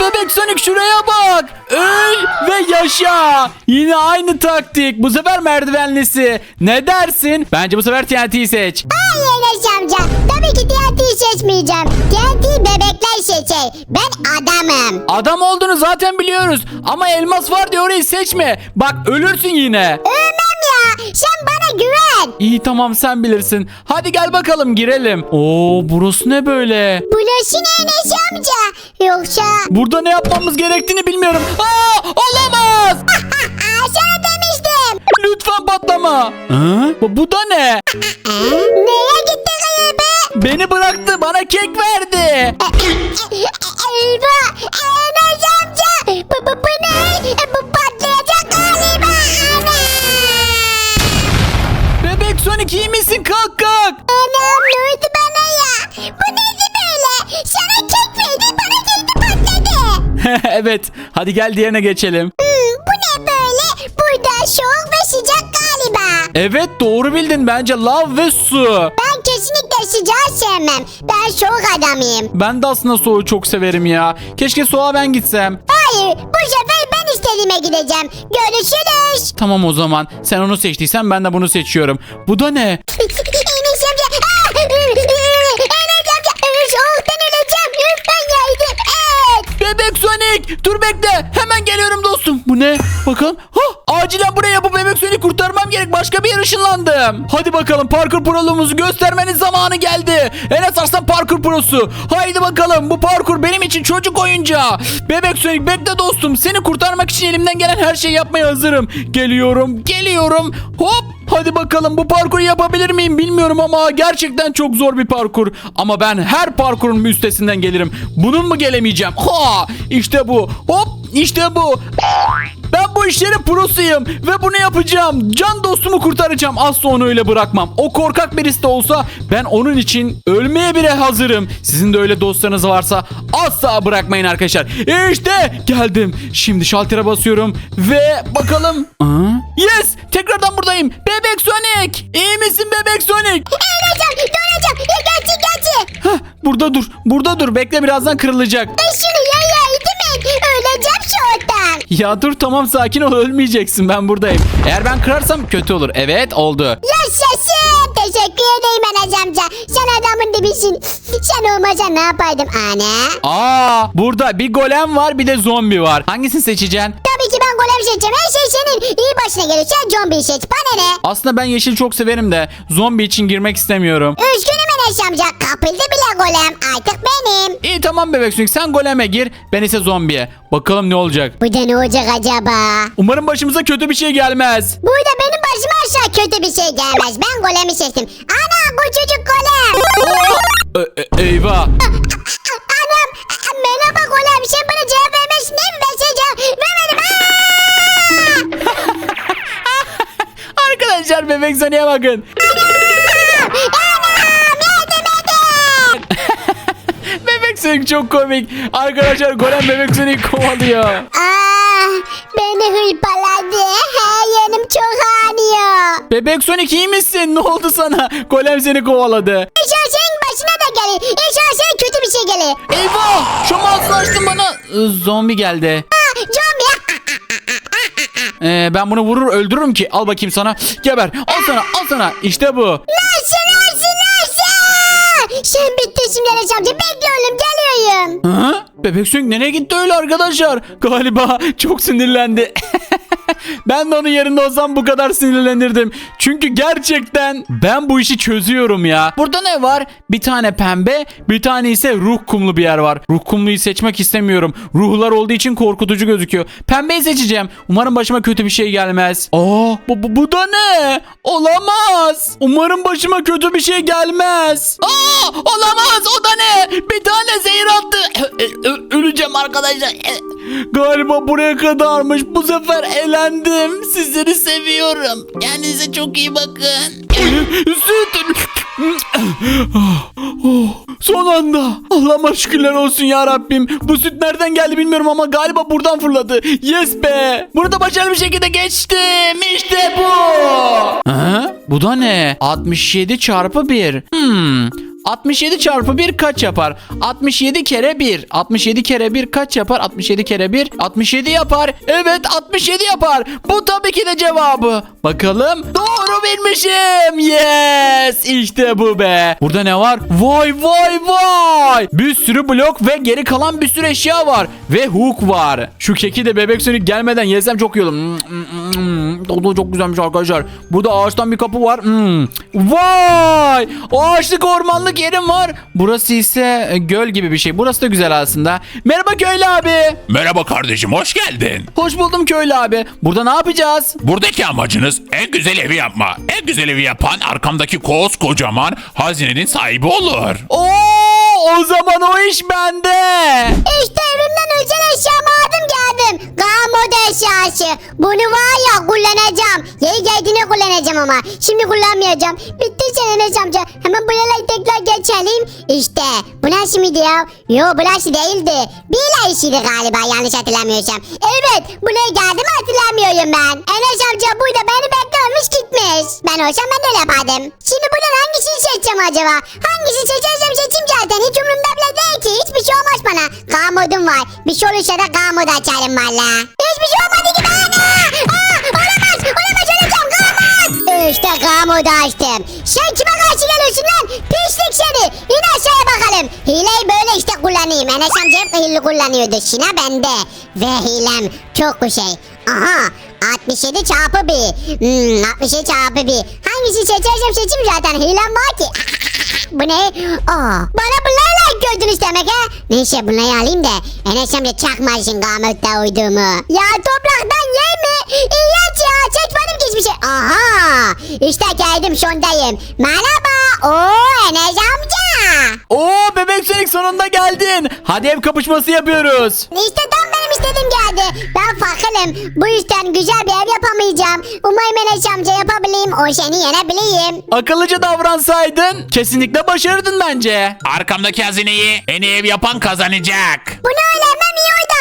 bebek Sonic şuraya bak. Öl ve yaşa. Yine aynı taktik. Bu sefer merdivenlisi. Ne dersin? Bence bu sefer TNT'yi seç. Hayır Enes amca. Tabii ki TNT'yi seçmeyeceğim. TNT bebekler seçer. Ben adamım. Adam olduğunu zaten biliyoruz. Ama elmas var diye orayı seçme. Bak ölürsün yine. Ölmem. Sen bana güven. İyi tamam sen bilirsin. Hadi gel bakalım girelim. Oo burası ne böyle? Burası ne Enes amca? Yoksa... Burada ne yapmamız gerektiğini bilmiyorum. Aa olamaz. Sana demiştim. Lütfen patlama. Hı? Bu, bu da ne? Neye gitti galiba? Beni bıraktı bana kek verdi. Eyvah! Enes amca! Ne oldu bana ya? Bu neydi böyle? Sana kek verdi bana de patladı. evet hadi gel diğerine geçelim. Hmm, bu ne böyle? Burada soğuk ve sıcak galiba. Evet doğru bildin bence lav ve su. Ben kesinlikle sıcağı sevmem. Ben soğuk adamıyım. Ben de aslında soğuğu çok severim ya. Keşke soğuğa ben gitsem. Hayır bu sefer ben istediğime gideceğim. Görüşürüz. Tamam o zaman. Sen onu seçtiysen ben de bunu seçiyorum. Bu da ne? bekle. Hemen geliyorum dostum. Bu ne? Bakın. Ha, acilen buraya bu bebek Sonic kurtarmam gerek. Başka bir yer ışınlandım. Hadi bakalım parkur proluğumuzu göstermenin zamanı geldi. Enes Arslan parkur prosu. Haydi bakalım bu parkur benim için çocuk oyuncağı. Bebek Sonic bekle dostum. Seni kurtarmak için elimden gelen her şeyi yapmaya hazırım. Geliyorum, geliyorum. Hop! Hadi bakalım bu parkuru yapabilir miyim bilmiyorum ama gerçekten çok zor bir parkur. Ama ben her parkurun üstesinden gelirim. Bunun mu gelemeyeceğim? Ha! İşte bu. Hop! İşte bu. Ben bu işlerin prosuyum ve bunu yapacağım. Can dostumu kurtaracağım. Asla onu öyle bırakmam. O korkak birisi de olsa ben onun için ölmeye bile hazırım. Sizin de öyle dostlarınız varsa asla bırakmayın arkadaşlar. İşte geldim. Şimdi şaltere basıyorum ve bakalım. Aa, yes! Tekrardan buradayım. Bebek Sonic! İyi misin Bebek Sonic? Amca döneceğim. Gerçi gerçi. Hah, burada dur. Burada dur. Bekle birazdan kırılacak. Ben şunu Ya dur tamam sakin ol ölmeyeceksin ben buradayım. Eğer ben kırarsam kötü olur. Evet oldu. Yaşasın. Teşekkür ederim Enes amca. Sen adamın dibisin. Sen olmasan ne yapardım ana? Aa burada bir golem var bir de zombi var. Hangisini seçeceksin? Tabii ki ben golem seçeceğim. Her şey senin. İyi başına gelir. Sen zombi seç. Bana ne? Aslında ben yeşil çok severim de zombi için girmek istemiyorum. Üzgünüm Amca. Kapıldı bile golem. Artık benim. İyi tamam bebek Sonic sen goleme gir ben ise zombiye. Bakalım ne olacak. Bu da ne olacak acaba? Umarım başımıza kötü bir şey gelmez. Burada benim başıma aşağı kötü bir şey gelmez. Ben golemi seçtim. Ana bu çocuk golem. Aa! E- e- eyvah. Anam merhaba golem sen bana cevap vermezsin değil mi? Ben sana cevap vermedim. Aa! Arkadaşlar bebek Sonic'e bakın. Anam yardım edin. Bebek Sonic çok komik. Arkadaşlar golem bebek Sonic kovalıyor. Aa, beni hırpaladı. Her yerim çok ağrıyor. Bebek Sonic iyi misin? Ne oldu sana? Golem seni kovaladı. İnşallah senin başına da gelir. İnşallah sana kötü bir şey gelir. Eyvah! Açtın bana. Ee, Zombi geldi. Aa, zombi. Ee, ben bunu vurur öldürürüm ki. Al bakayım sana. Geber. Al sana al sana. İşte bu. Nasıl nasıl nasıl? Sen bittin Enes amca. Geliyorum. Hı? Bebek Sonic nereye gitti öyle arkadaşlar? Galiba çok sinirlendi. ben de onun yerinde olsam bu kadar sinirlenirdim. Çünkü gerçekten ben bu işi çözüyorum ya. Burada ne var? Bir tane pembe, bir tane ise ruh kumlu bir yer var. Ruh kumluyu seçmek istemiyorum. Ruhlar olduğu için korkutucu gözüküyor. Pembeyi seçeceğim. Umarım başıma kötü bir şey gelmez. Aa, bu, bu, bu da ne? Olamaz. Umarım başıma kötü bir şey gelmez. Aa, olamaz. O da ne? Bir tane zehir attı. Öleceğim arkadaşlar. Galiba buraya kadarmış. Bu sefer elendim. Sizleri seviyorum. Kendinize çok iyi bakın. Süt. Oh, Son anda. Allah'ıma şükürler olsun ya Rabbim. Bu süt nereden geldi bilmiyorum ama galiba buradan fırladı. Yes be. Bunu da başarılı bir şekilde geçtim. İşte bu. Ha? Bu da ne? 67 çarpı 1. Hmm. 67 çarpı 1 kaç yapar? 67 kere 1. 67 kere 1 kaç yapar? 67 kere 1 67 yapar. Evet 67 yapar. Bu tabii ki de cevabı. Bakalım. Doğru bilmişim. Yes. İşte bu be. Burada ne var? Vay vay vay. Bir sürü blok ve geri kalan bir sürü eşya var. Ve hook var. Şu keki de bebek sönük gelmeden yesem çok iyi olur. Mm, mm, mm. Tadı çok güzelmiş arkadaşlar. Burada ağaçtan bir kapı var. Hmm. Vay! Ağaçlık ormanlık yerim var. Burası ise e, göl gibi bir şey. Burası da güzel aslında. Merhaba köylü abi. Merhaba kardeşim hoş geldin. Hoş buldum köylü abi. Burada ne yapacağız? Buradaki amacınız en güzel evi yapma. En güzel evi yapan arkamdaki koskocaman hazinenin sahibi olur. Oo, o zaman o iş bende. İşte evimden özel eşyamı aldım geldim. Gamoda eşyası. Bunu var ya kullanacağım. Yeri geldiğinde kullanacağım ama. Şimdi kullanmayacağım. Bitti senin Enes amca. Hemen buraları tekrar geçelim. İşte bu nasıl mıydı ya? Yo bu nasıl değildi. Bir işiydi galiba yanlış hatırlamıyorsam. Evet buraya geldim hatırlamıyorum ben. Enes amca burada beni beklememiş gitmiş. Ben olsam ben de öyle yapardım. Şimdi buradan hangisini seçeceğim acaba? Hangisini seçersem seçeyim zaten. Hiç umurumda bile değil ki. Hiçbir şey olmaz bana. Gamodum var. Bir şey olursa da gamodu açarım valla. Hiçbir şey olmadı ki bana. İşte gamodu açtım. Sen kime karşı geliyorsun lan? Pislik seni. İn aşağıya bakalım. Hileyi böyle işte kullanayım. Enes amca hep hile kullanıyordu. Şina bende. Ve hilem çok bir şey. Aha. 67 çarpı 1. Hmm, 67 çarpı 1. Hangisi seçersem seçeyim zaten. Hilem var ki. Bu ne? Aa, bana bunlarla gördünüz demek ha? Neyse bunları alayım da Enes amca çakmasın gametle uyduğumu. Ya topraktan mi? İğrenç ya çekmedim ki hiçbir şey. Aha işte geldim sondayım. Merhaba. Oo Enes amca. Oo bebek sönük sonunda geldin. Hadi ev kapışması yapıyoruz. İşte tam benim istediğim geldi. Ben fakirim. Bu yüzden güzel bir ev yapamayacağım. Umarım Enes amca yapabileyim. O seni yenebileyim. Akıllıca davransaydın kesinlikle başarırdın bence. Arkamdaki hazineyi en iyi ev yapan kazanacak. Bunu iyi oldu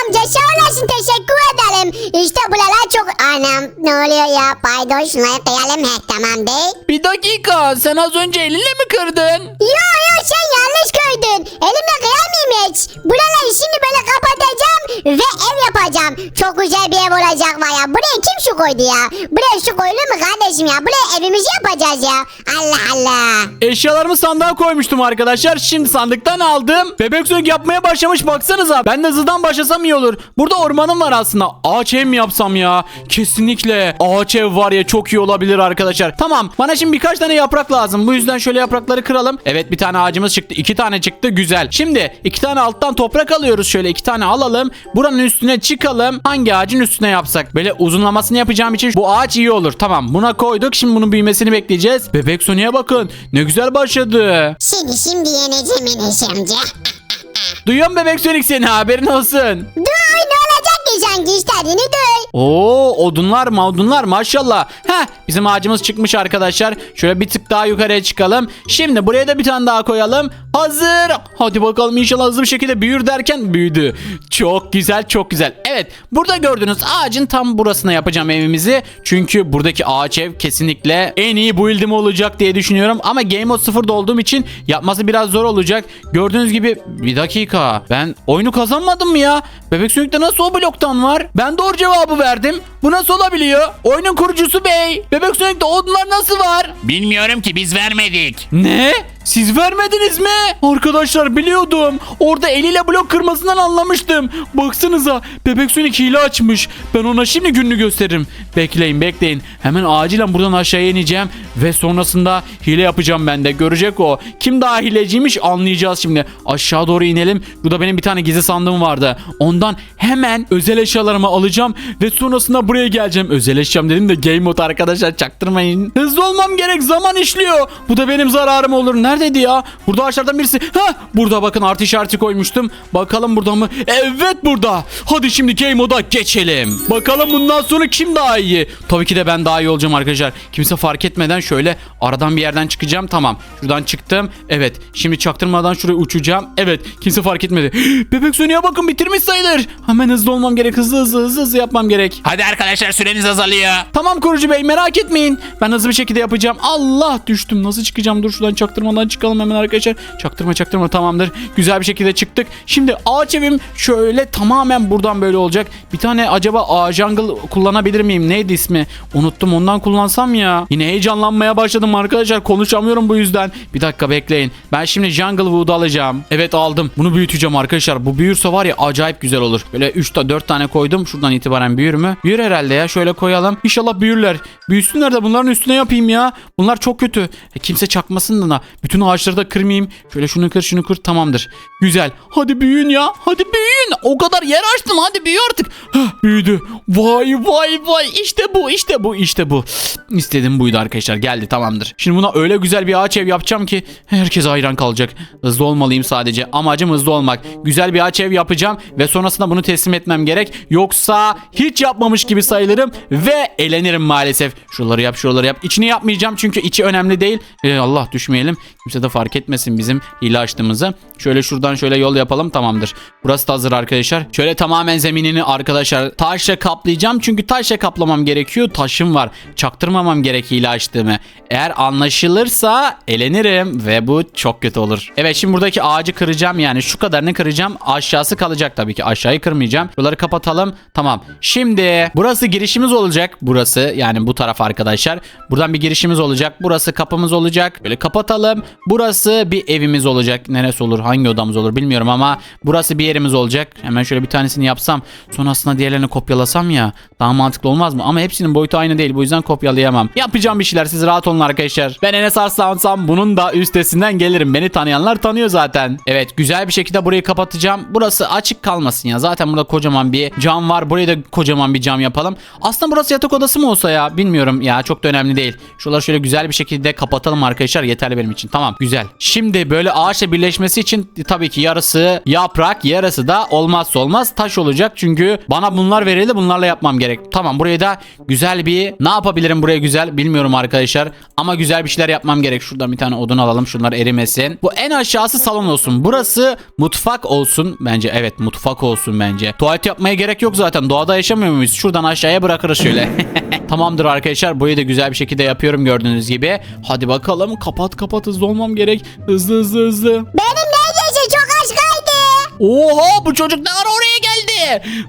amca. Sağ olasın teşekkür ederim. İşte buralar çok... Anam ne oluyor ya? Pardon şunları kıyalım. He tamam değil. Bir dakika sen az önce elinle mi kırdın? Yo yo sen yanlış gördün. Elimle kıyamayayım hiç. Buraları şimdi böyle kapatacağım ve ev yapacağım. Çok güzel bir ev olacak var ya. Buraya kim su koydu ya? Buraya su koyulur mu kardeşim ya? Buraya evimizi yapacağız ya. Allah Allah. Eşyalarımı sandığa koymuştum arkadaşlar. Şimdi sandıktan aldım. Bebek sönük yapmaya başlamış baksanıza. Ben de hızlıdan başlasam iyi olur. Burada ormanım var aslında. Ağaç ev mi yapsam ya? Kesinlikle. Ağaç ev var ya çok iyi olabilir arkadaşlar. Tamam bana şimdi birkaç tane yaprak lazım. Bu yüzden şöyle yaprakları kıralım. Evet bir tane ağacımız çıktı. iki tane çıktı. Güzel. Şimdi iki tane alttan toprak alıyoruz. Şöyle iki tane alalım. Buranın üstüne çıkalım. Hangi ağacın üstüne yapsak? Böyle uzunlamasını yapacağım için bu ağaç iyi olur. Tamam buna koyduk. Şimdi bunun büyümesini bekleyeceğiz. Bebek Sony'e bakın. Ne güzel başladı. Seni şimdi yeneceğim Enes amca. Duyuyor musun Bebek Sonic seni haberin olsun. Duy ne olacak ki sanki istediğini duy. Oo odunlar mı odunlar maşallah. Heh bizim ağacımız çıkmış arkadaşlar. Şöyle bir tık daha yukarıya çıkalım. Şimdi buraya da bir tane daha koyalım. Hazır. Hadi bakalım inşallah hızlı bir şekilde büyür derken büyüdü. Çok güzel çok güzel. Evet burada gördüğünüz ağacın tam burasına yapacağım evimizi. Çünkü buradaki ağaç ev kesinlikle en iyi build'im olacak diye düşünüyorum. Ama Game Mode 0'da olduğum için yapması biraz zor olacak. Gördüğünüz gibi bir dakika ben oyunu kazanmadım mı ya? Bebek Sönük'te nasıl o bloktan var? Ben doğru cevabı verdim. Bu nasıl olabiliyor? Oyunun kurucusu bey. Bebek Sönük'te odunlar nasıl var? Bilmiyorum ki biz vermedik. Ne? Siz vermediniz mi? Arkadaşlar biliyordum. Orada eliyle blok kırmasından anlamıştım. Baksanıza bebek Sonic hile açmış. Ben ona şimdi gününü gösteririm. Bekleyin bekleyin. Hemen acilen buradan aşağıya ineceğim. Ve sonrasında hile yapacağım ben de. Görecek o. Kim daha hileciymiş anlayacağız şimdi. Aşağı doğru inelim. Burada benim bir tane gizli sandığım vardı. Ondan hemen özel eşyalarımı alacağım. Ve sonrasında buraya geleceğim. Özel eşyam dedim de game mode arkadaşlar çaktırmayın. Hızlı olmam gerek zaman işliyor. Bu da benim zararım olur. Neredeydi ya? Burada ağaçlardan birisi. Ha burada bakın artı işareti koymuştum. Bakalım burada mı? Evet burada. Hadi şimdi game moda geçelim. Bakalım bundan sonra kim daha iyi? Tabii ki de ben daha iyi olacağım arkadaşlar. Kimse fark etmeden şöyle aradan bir yerden çıkacağım. Tamam. Şuradan çıktım. Evet. Şimdi çaktırmadan şuraya uçacağım. Evet. Kimse fark etmedi. Bebek Sony'e bakın bitirmiş sayılır. Hemen hızlı olmam gerek. Hızlı hızlı hızlı hızlı yapmam gerek. Hadi arkadaşlar süreniz azalıyor. Tamam kurucu bey merak etmeyin. Ben hızlı bir şekilde yapacağım. Allah düştüm. Nasıl çıkacağım? Dur şuradan çaktırmadan şuradan çıkalım hemen arkadaşlar. Çaktırma çaktırma tamamdır. Güzel bir şekilde çıktık. Şimdi ağaç evim şöyle tamamen buradan böyle olacak. Bir tane acaba ağaç jungle kullanabilir miyim? Neydi ismi? Unuttum ondan kullansam ya. Yine heyecanlanmaya başladım arkadaşlar. Konuşamıyorum bu yüzden. Bir dakika bekleyin. Ben şimdi jungle wood alacağım. Evet aldım. Bunu büyüteceğim arkadaşlar. Bu büyürse var ya acayip güzel olur. Böyle 3 ta 4 tane koydum. Şuradan itibaren büyür mü? Büyür herhalde ya. Şöyle koyalım. İnşallah büyürler. Büyüsünler de bunların üstüne yapayım ya. Bunlar çok kötü. E, kimse çakmasın da. Bütün ağaçları da kırmayayım. Şöyle şunu kır şunu kır tamamdır. Güzel. Hadi büyüyün ya. Hadi büyüyün. O kadar yer açtım. Hadi büyü artık. Hah, büyüdü. Vay vay vay. İşte bu işte bu işte bu. İstedim buydu arkadaşlar. Geldi tamamdır. Şimdi buna öyle güzel bir ağaç ev yapacağım ki herkes hayran kalacak. Hızlı olmalıyım sadece. Amacım hızlı olmak. Güzel bir ağaç ev yapacağım ve sonrasında bunu teslim etmem gerek. Yoksa hiç yapmamış gibi sayılırım ve elenirim maalesef. Şuraları yap şuraları yap. İçini yapmayacağım çünkü içi önemli değil. Ee, Allah düşmeyelim. Kimse de fark etmesin bizim hile açtığımızı. Şöyle şuradan şöyle yol yapalım tamamdır. Burası da hazır arkadaşlar. Şöyle tamamen zeminini arkadaşlar taşla kaplayacağım. Çünkü taşla kaplamam gerekiyor. Taşım var. Çaktırmamam gerek hile açtığımı. Eğer anlaşılırsa elenirim ve bu çok kötü olur. Evet şimdi buradaki ağacı kıracağım yani şu kadarını kıracağım. Aşağısı kalacak tabii ki. Aşağıyı kırmayacağım. Buraları kapatalım. Tamam. Şimdi burası girişimiz olacak. Burası yani bu taraf arkadaşlar. Buradan bir girişimiz olacak. Burası kapımız olacak. Böyle kapatalım. Burası bir evimiz olacak. Neresi olur? Hangi odamız olur bilmiyorum ama burası bir yerimiz olacak. Hemen şöyle bir tanesini yapsam. Sonrasında diğerlerini kopyalasam ya. Daha mantıklı olmaz mı? Ama hepsinin boyutu aynı değil. Bu yüzden kopyalayamam. Yapacağım bir şeyler. Siz rahat olun arkadaşlar. Ben Enes Arslansam bunun da üstesinden gelirim. Beni tanıyanlar tanıyor zaten. Evet güzel bir şekilde burayı kapatacağım. Burası açık kalmasın ya. Zaten burada kocaman bir cam var. Burayı da kocaman bir cam yapalım. Aslında burası yatak odası mı olsa ya? Bilmiyorum ya. Çok da önemli değil. Şuraları şöyle güzel bir şekilde kapatalım arkadaşlar. Yeterli benim için. Tamam güzel. Şimdi böyle ağaçla birleşmesi için tabii ki yarısı yaprak yarısı da olmazsa olmaz taş olacak. Çünkü bana bunlar verildi bunlarla yapmam gerek. Tamam buraya da güzel bir ne yapabilirim buraya güzel bilmiyorum arkadaşlar. Ama güzel bir şeyler yapmam gerek. Şuradan bir tane odun alalım. Şunlar erimesin. Bu en aşağısı salon olsun. Burası mutfak olsun. Bence evet mutfak olsun bence. Tuvalet yapmaya gerek yok zaten. Doğada yaşamıyor muyuz? Şuradan aşağıya bırakırız şöyle. Tamamdır arkadaşlar. Burayı da güzel bir şekilde yapıyorum gördüğünüz gibi. Hadi bakalım. Kapat kapat hızlı olmam gerek. Hızlı hızlı hızlı. Benim neredeyse çok az kaldı. Oha bu çocuk ne ara oraya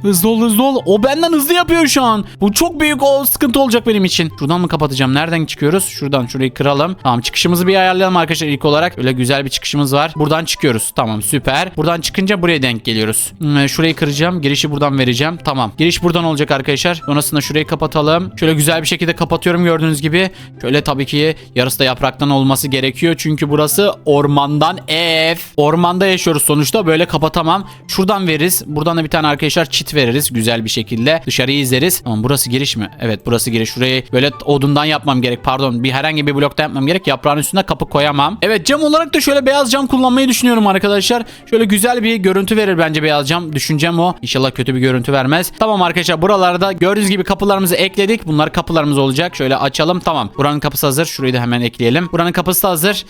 Hızlı ol hızlı ol. O benden hızlı yapıyor şu an. Bu çok büyük o sıkıntı olacak benim için. Şuradan mı kapatacağım? Nereden çıkıyoruz? Şuradan şurayı kıralım. Tamam çıkışımızı bir ayarlayalım arkadaşlar ilk olarak. Öyle güzel bir çıkışımız var. Buradan çıkıyoruz. Tamam süper. Buradan çıkınca buraya denk geliyoruz. Hmm, şurayı kıracağım. Girişi buradan vereceğim. Tamam. Giriş buradan olacak arkadaşlar. Sonrasında şurayı kapatalım. Şöyle güzel bir şekilde kapatıyorum gördüğünüz gibi. Şöyle tabii ki yarısı da yapraktan olması gerekiyor. Çünkü burası ormandan ev. Ormanda yaşıyoruz sonuçta. Böyle kapatamam. Şuradan veririz. Buradan da bir tane arkadaşlar çit veririz. Güzel bir şekilde. Dışarıyı izleriz. Tamam burası giriş mi? Evet burası giriş. Şurayı böyle odundan yapmam gerek. Pardon bir herhangi bir blokta yapmam gerek. Yaprağın üstüne kapı koyamam. Evet cam olarak da şöyle beyaz cam kullanmayı düşünüyorum arkadaşlar. Şöyle güzel bir görüntü verir bence beyaz cam. Düşüncem o. İnşallah kötü bir görüntü vermez. Tamam arkadaşlar buralarda gördüğünüz gibi kapılarımızı ekledik. Bunlar kapılarımız olacak. Şöyle açalım. Tamam. Buranın kapısı hazır. Şurayı da hemen ekleyelim. Buranın kapısı da hazır.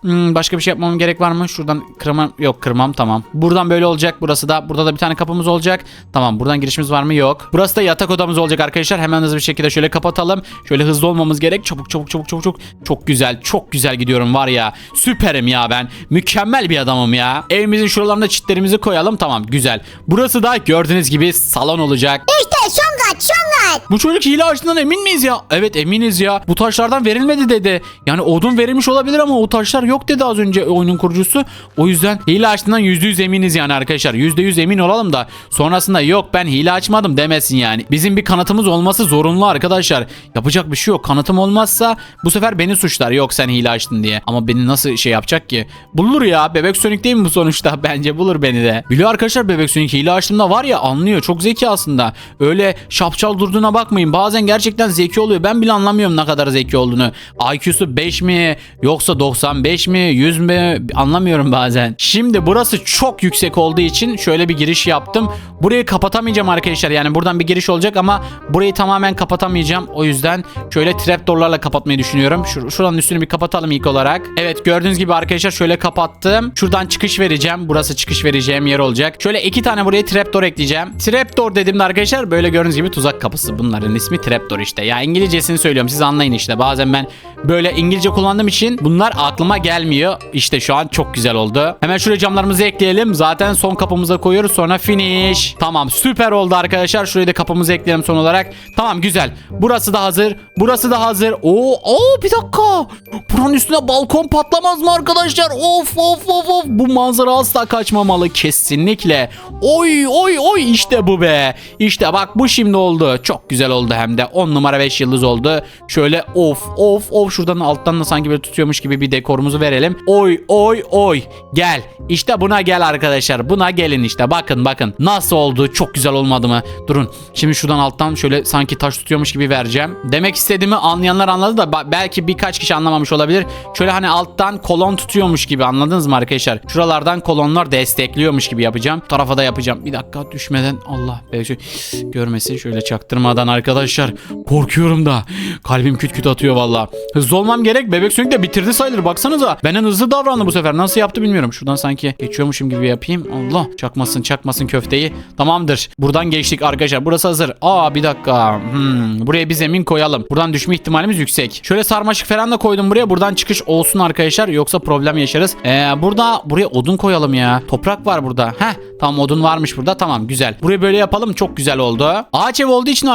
Hmm, başka bir şey yapmam gerek var mı? Şuradan kırmam. Yok kırmam. Tamam. Buradan böyle olacak. Burası da. Burada da bir tane kapımız olacak. Tamam. Buradan girişimiz var mı? Yok. Burası da yatak odamız olacak arkadaşlar. Hemen hızlı bir şekilde şöyle kapatalım. Şöyle hızlı olmamız gerek. Çabuk çabuk çabuk çabuk çabuk. Çok güzel. Çok güzel gidiyorum var ya. Süperim ya ben. Mükemmel bir adamım ya. Evimizin şuralarına çitlerimizi koyalım. Tamam. Güzel. Burası da gördüğünüz gibi salon olacak. İşte son kat kat. Bu çocuk hile açtığından emin miyiz ya? Evet eminiz ya. Bu taşlardan verilmedi dedi. Yani odun verilmiş olabilir ama o taşlar yok dedi az önce oyunun kurucusu. O yüzden hile açtığından %100 eminiz yani arkadaşlar. %100 emin olalım da sonrasında yok ben hile açmadım demesin yani. Bizim bir kanıtımız olması zorunlu arkadaşlar. Yapacak bir şey yok. Kanıtım olmazsa bu sefer beni suçlar. Yok sen hile açtın diye. Ama beni nasıl şey yapacak ki? Bulur ya. Bebek Sonic değil mi bu sonuçta? Bence bulur beni de. Biliyor arkadaşlar Bebek Sonic hile açtığımda var ya anlıyor. Çok zeki aslında. Öyle şapçal durduğuna bakmayın. Bazen gerçekten zeki oluyor. Ben bile anlamıyorum ne kadar zeki olduğunu. IQ'su 5 mi yoksa 95 mi 100 mi anlamıyorum bazen. Şimdi burası çok yüksek olduğu için şöyle bir giriş yaptım. Burayı kapatamayacağım arkadaşlar. Yani buradan bir giriş olacak ama burayı tamamen kapatamayacağım. O yüzden şöyle trapdoorlarla kapatmayı düşünüyorum. Şur şuranın üstünü bir kapatalım ilk olarak. Evet gördüğünüz gibi arkadaşlar şöyle kapattım. Şuradan çıkış vereceğim. Burası çıkış vereceğim yer olacak. Şöyle iki tane buraya trapdoor ekleyeceğim. Trapdoor dediğimde arkadaşlar böyle gördüğünüz gibi tuzak kapısı. Burası. Bunların ismi trapdoor işte. Ya İngilizcesini söylüyorum siz anlayın işte. Bazen ben böyle İngilizce kullandığım için bunlar aklıma gelmiyor. İşte şu an çok güzel oldu. Hemen şuraya camlarımızı ekleyelim. Zaten son kapımıza koyuyoruz sonra finish. Tamam süper oldu arkadaşlar. Şuraya da kapımızı ekleyelim son olarak. Tamam güzel. Burası da hazır. Burası da hazır. Oo, oo bir dakika. Buranın üstüne balkon patlamaz mı arkadaşlar? Of of of of. Bu manzara asla kaçmamalı kesinlikle. Oy oy oy işte bu be. İşte bak bu şimdi oldu. Çok güzel oldu hem de. 10 numara 5 yıldız oldu. Şöyle of of of şuradan alttan da sanki böyle tutuyormuş gibi bir dekorumuzu verelim. Oy oy oy. Gel. İşte buna gel arkadaşlar. Buna gelin işte. Bakın bakın. Nasıl oldu? Çok güzel olmadı mı? Durun. Şimdi şuradan alttan şöyle sanki taş tutuyormuş gibi vereceğim. Demek istediğimi anlayanlar anladı da belki birkaç kişi anlamamış olabilir. Şöyle hani alttan kolon tutuyormuş gibi anladınız mı arkadaşlar? Şuralardan kolonlar destekliyormuş gibi yapacağım. Tarafa da yapacağım. Bir dakika düşmeden Allah belki görmesin şöyle çaktırmadan arkadaşlar. Korkuyorum da. Kalbim küt küt atıyor valla. Hızlı olmam gerek. Bebek Sonic de bitirdi sayılır. Baksanıza. Benden hızlı davrandı bu sefer. Nasıl yaptı bilmiyorum. Şuradan sanki geçiyormuşum gibi yapayım. Allah. Çakmasın çakmasın köfteyi. Tamamdır. Buradan geçtik arkadaşlar. Burası hazır. Aa bir dakika. Hmm. Buraya bir zemin koyalım. Buradan düşme ihtimalimiz yüksek. Şöyle sarmaşık falan da koydum buraya. Buradan çıkış olsun arkadaşlar. Yoksa problem yaşarız. Ee, burada buraya odun koyalım ya. Toprak var burada. Heh. Tamam odun varmış burada. Tamam güzel. Burayı böyle yapalım. Çok güzel oldu. Ağaç ev olduğu için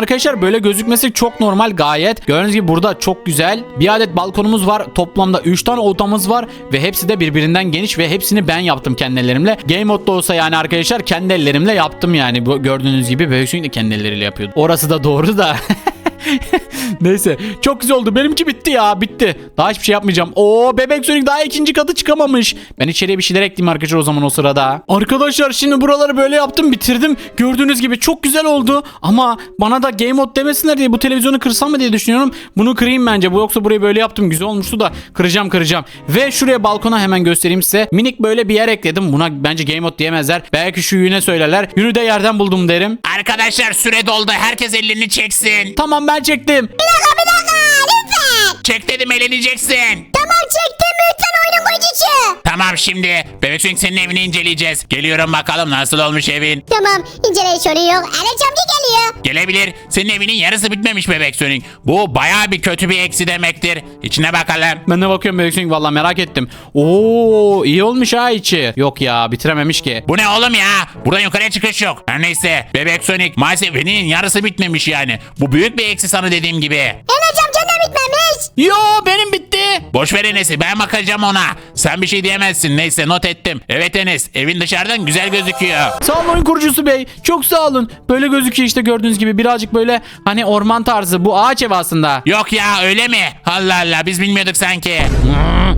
böyle gözükmesi çok normal gayet. Gördüğünüz gibi burada çok güzel. Bir adet balkonumuz var. Toplamda 3 tane odamız var. Ve hepsi de birbirinden geniş ve hepsini ben yaptım kendi ellerimle. Game modda olsa yani arkadaşlar kendi ellerimle yaptım yani. Bu gördüğünüz gibi Sonic de kendi elleriyle yapıyordu. Orası da doğru da. Neyse çok güzel oldu. Benimki bitti ya bitti. Daha hiçbir şey yapmayacağım. Oo bebek Sonic daha ikinci katı çıkamamış. Ben içeriye bir şeyler ekleyeyim arkadaşlar o zaman o sırada. Arkadaşlar şimdi buraları böyle yaptım bitirdim. Gördüğünüz gibi çok güzel oldu. Ama bana da game mode demesinler diye bu televizyonu kırsam mı diye düşünüyorum. Bunu kırayım bence. Bu yoksa burayı böyle yaptım. Güzel olmuştu da kıracağım kıracağım. Ve şuraya balkona hemen göstereyim size. Minik böyle bir yer ekledim. Buna bence game mode diyemezler. Belki şu yüne söylerler. Yünü de yerden buldum derim. Arkadaşlar süre doldu. Herkes elini çeksin. Tamam ben çektim. Bir dakika bir dakika lütfen. Çek dedim eleneceksin. Tamam çektim lütfen oyunun kocası. Tamam şimdi Bebek Sonic senin evini inceleyeceğiz. Geliyorum bakalım nasıl olmuş evin. Tamam incele sorun yok. Enes amca geliyor. Gelebilir. Senin evinin yarısı bitmemiş Bebek Sonic. Bu baya bir kötü bir eksi demektir. İçine bakalım. Ben de bakıyorum Bebek Sonic valla merak ettim. Oo iyi olmuş ha içi. Yok ya bitirememiş ki. Bu ne oğlum ya? Buradan yukarıya çıkış yok. Her neyse Bebek Sonic maalesef evinin yarısı bitmemiş yani. Bu büyük bir eksi sana dediğim gibi. Bitmemiş. Yo benim bitti. Boş ver Enes'i ben bakacağım ona. Sen bir şey diyemezsin. Neyse not ettim. Evet Enes evin dışarıdan güzel gözüküyor. Sağ olun oyun kurucusu bey. Çok sağ olun. Böyle gözüküyor işte gördüğünüz gibi birazcık böyle hani orman tarzı. Bu ağaç ev aslında. Yok ya öyle mi? Allah Allah biz bilmiyorduk sanki.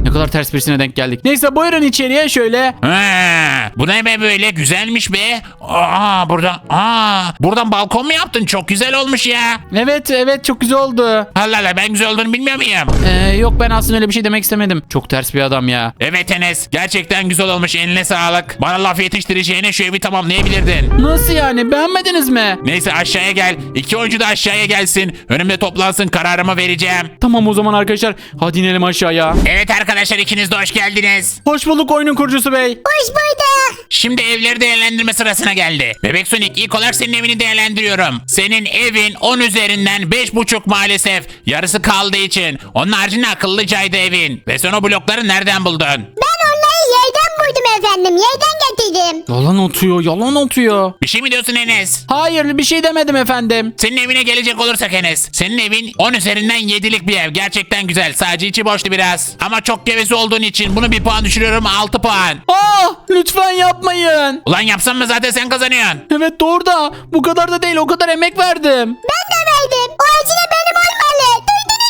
Ne kadar ters birisine denk geldik. Neyse buyurun içeriye şöyle. Ha, bu ne be böyle güzelmiş be. Aa buradan aa buradan balkon mu yaptın? Çok güzel olmuş ya. Evet evet çok güzel oldu. Allah Allah ben güzel olduğunu bilmiyor muyum? Ee, yok ben aslında öyle bir şey demek istemedim. Çok ters bir adam ya. Evet Enes gerçekten güzel olmuş eline sağlık. Bana laf yetiştireceğine şu evi tamamlayabilirdin. Nasıl yani beğenmediniz mi? Neyse aşağıya gel. İki oyuncu da aşağıya gelsin. Önümde toplansın kararımı vereceğim. Tamam o zaman arkadaşlar. Hadi inelim aşağıya. Evet arkadaşlar ikiniz de hoş geldiniz. Hoş bulduk oyunun kurucusu bey. Hoş bulduk. Şimdi evleri değerlendirme sırasına geldi. Bebek Sonic ilk olarak senin evini değerlendiriyorum. Senin evin 10 üzerinden 5.5 maalesef. Yarısı kaldığı için. Onun haricinde akıllıcaydı evin. Ve sen o blokları nereden buldun? Ben onları yerden buldum efendim. Yerden getirdim. Yalan atıyor yalan atıyor. Bir şey mi diyorsun Enes? Hayır bir şey demedim efendim. Senin evine gelecek olursak Enes. Senin evin 10 üzerinden 7'lik bir ev. Gerçekten güzel. Sadece içi boştu biraz. Ama çok gevezi olduğun için bunu bir puan düşürüyorum 6 puan. Aa lütfen yapmayın. Ulan yapsam mı zaten sen kazanıyorsun. Evet doğru da bu kadar da değil o kadar emek verdim. Ben de verdim. O acile benim.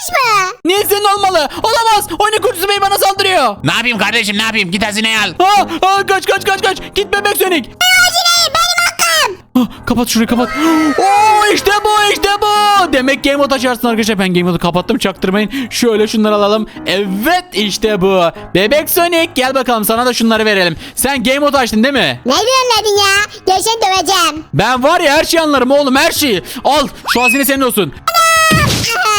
Duydunuz mu? Niye senin olmalı? Olamaz. Oyunun kurucusu bey bana saldırıyor. Ne yapayım kardeşim ne yapayım? Git hazineyi al. Aa, aa, kaç kaç kaç kaç. Git bebek sönük. Acileyi benim hakkım. Ah, kapat şurayı kapat. Oo işte bu işte bu. Demek game mode açarsın arkadaşlar. Ben game mode'u kapattım çaktırmayın. Şöyle şunları alalım. Evet işte bu. Bebek Sonic gel bakalım sana da şunları verelim. Sen game mode açtın değil mi? Ne diyorsun ya? Geçen döveceğim. Ben var ya her şeyi anlarım oğlum her şeyi. Al şu hazine senin olsun. Aha.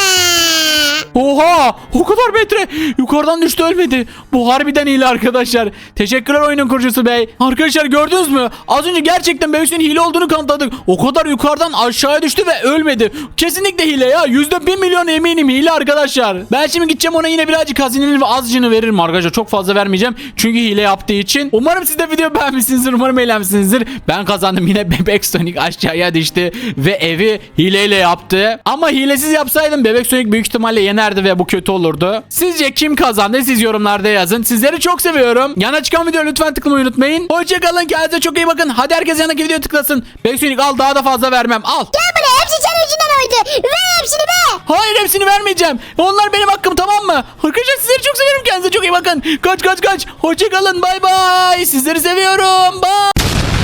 Oha o kadar metre. Yukarıdan düştü ölmedi. Bu harbiden hile arkadaşlar. Teşekkürler oyunun kurucusu bey. Arkadaşlar gördünüz mü? Az önce gerçekten Bebek'in hile olduğunu kanıtladık. O kadar yukarıdan aşağıya düştü ve ölmedi. Kesinlikle hile ya. Yüzde bir milyon eminim hile arkadaşlar. Ben şimdi gideceğim ona yine birazcık hazinenin ve azıcını veririm arkadaşlar. Çok fazla vermeyeceğim. Çünkü hile yaptığı için. Umarım siz de video beğenmişsinizdir. Umarım eğlenmişsinizdir. Ben kazandım yine Bebek Sonic aşağıya düştü ve evi hileyle yaptı. Ama hilesiz yapsaydım Bebek Sonic büyük ihtimalle yenerdi ve bu kötü olurdu. Sizce kim kazandı? Siz yorumlarda yazın. Sizleri çok seviyorum. Yana çıkan videoya lütfen tıklamayı unutmayın. Hoşçakalın. Kendinize çok iyi bakın. Hadi herkes yanındaki videoya tıklasın. Bebek Sonic al daha da fazla vermem. Al. Gel buraya hepsi senin yüzünden oydu. Ver hepsini be. Hayır hepsini vermeyeceğim. Onlar benim hakkım tamam mı? Arkadaşlar sizleri çok seviyorum. Kendinize çok iyi bakın. Kaç kaç kaç. Hoşçakalın. Bay bay. Sizleri seviyorum. Bay.